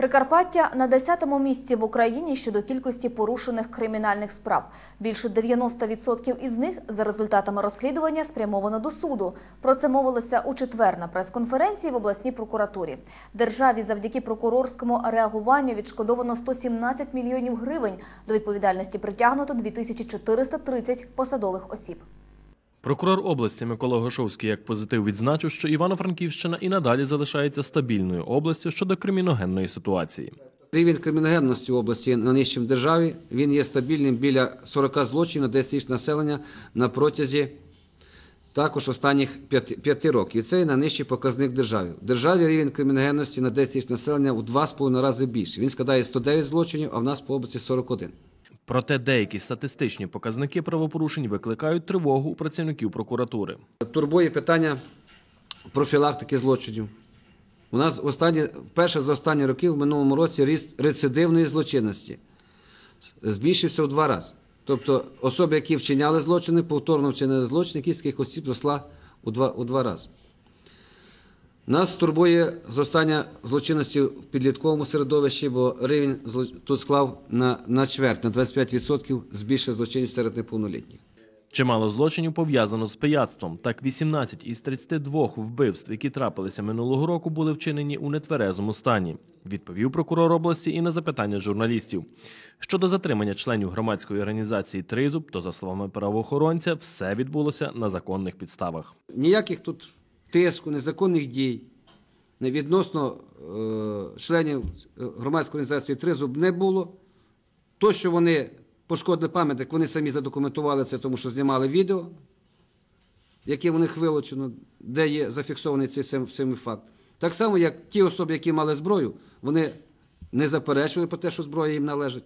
Прикарпаття на 10-му місці в Україні щодо кількості порушених кримінальних справ. Більше 90% із них за результатами розслідування спрямовано до суду. Про це мовилося у четвер на прес-конференції в обласній прокуратурі. Державі завдяки прокурорському реагуванню відшкодовано 117 мільйонів гривень. До відповідальності притягнуто 2430 посадових осіб. Прокурор області Микола Гошовський як позитив відзначив, що Івано-Франківщина і надалі залишається стабільною областю щодо криміногенної ситуації. Рівень криміногенності в області на нижчому державі він є стабільним біля 40 злочинів на 10 тисяч населення на протязі також останніх 5, 5 років. І це є найнижчий показник держави. В державі рівень криміногенності на 10 тисяч населення у 2,5 рази більше. Він складає 109 злочинів, а в нас по області 41. Проте деякі статистичні показники правопорушень викликають тривогу у працівників прокуратури. Турбує питання профілактики злочинів. У нас останні, перше за останні роки в минулому році ріст рецидивної злочинності збільшився в два рази. Тобто особи, які вчиняли злочини, повторно вчинили злочини, кількість осіб зросла у два, у два рази. Нас турбує зростання злочинності в підлітковому середовищі, бо рівень тут склав на, на чверть, на 25% збільшив злочинність серед неповнолітніх. Чимало злочинів пов'язано з пияцтвом. Так, 18 із 32 вбивств, які трапилися минулого року, були вчинені у нетверезому стані. Відповів прокурор області і на запитання журналістів. Щодо затримання членів громадської організації Тризуб, то за словами правоохоронця, все відбулося на законних підставах. Ніяких тут тиску, незаконних дій відносно е, членів е, громадської організації Тризуб не було. То, що вони пошкодили пам'ятник, вони самі задокументували це, тому що знімали відео, яке в них вилучено, де є зафіксований цей самий факт. Так само, як ті особи, які мали зброю, вони не заперечували про те, що зброя їм належить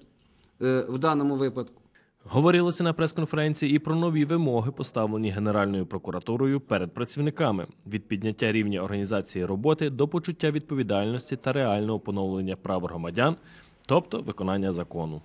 е, в даному випадку. Говорилося на прес-конференції і про нові вимоги, поставлені Генеральною прокуратурою перед працівниками від підняття рівня організації роботи до почуття відповідальності та реального поновлення прав громадян, тобто виконання закону.